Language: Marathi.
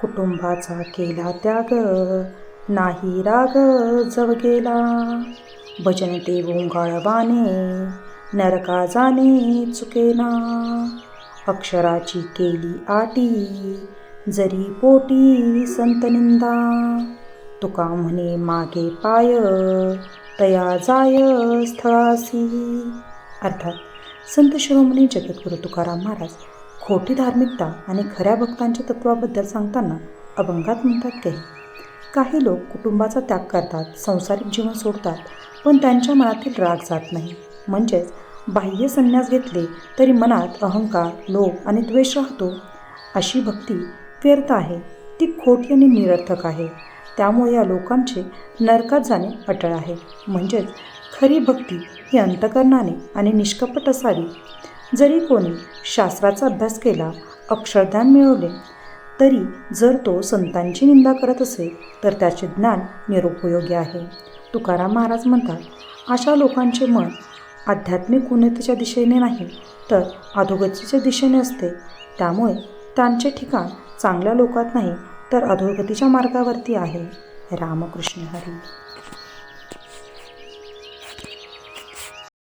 कुटुंबाचा केला त्याग नाही राग जव गेला. भजन ते ओंगाळवाने नरका जाणे चुकेना अक्षराची केली आटी जरी पोटी संत निंदा. तुका म्हणे मागे पाय तया जाय स्थळासी. अर्थात संत शिरोमणी जगद्गुरु तुकाराम महाराज खोटी धार्मिकता आणि खऱ्या भक्तांच्या तत्वाबद्दल सांगताना अभंगात म्हणतात काही काही लोक कुटुंबाचा त्याग करतात संसारिक जीवन सोडतात पण त्यांच्या मनातील राग जात नाही. म्हणजेच बाह्य संन्यास घेतले तरी मनात अहंकार लोभ आणि द्वेष राहतो. अशी भक्ती व्यर्थ आहे. ती खोटी आणि निरर्थक आहे. त्यामुळे या लोकांचे नरकात जाणे अटळ आहे. म्हणजेच खरी भक्ती ही अंतकरणाने आणि निष्कपट असावी. जरी कोणी शास्त्राचा अभ्यास केला अक्षरज्ञान मिळवले तरी जर तो संतांची निंदा करत असेल तर त्याचे ज्ञान निरुपयोगी आहे. तुकाराम महाराज म्हणतात अशा लोकांचे मन आध्यात्मिक उन्नतीच्या दिशेने नाही तर अधोगतीच्या दिशेने असते. त्यामुळे त्यांचे ठिकाण चांगल्या लोकात नाही तर अधोगतीच्या मार्गावरती आहे. रामकृष्ण हरी.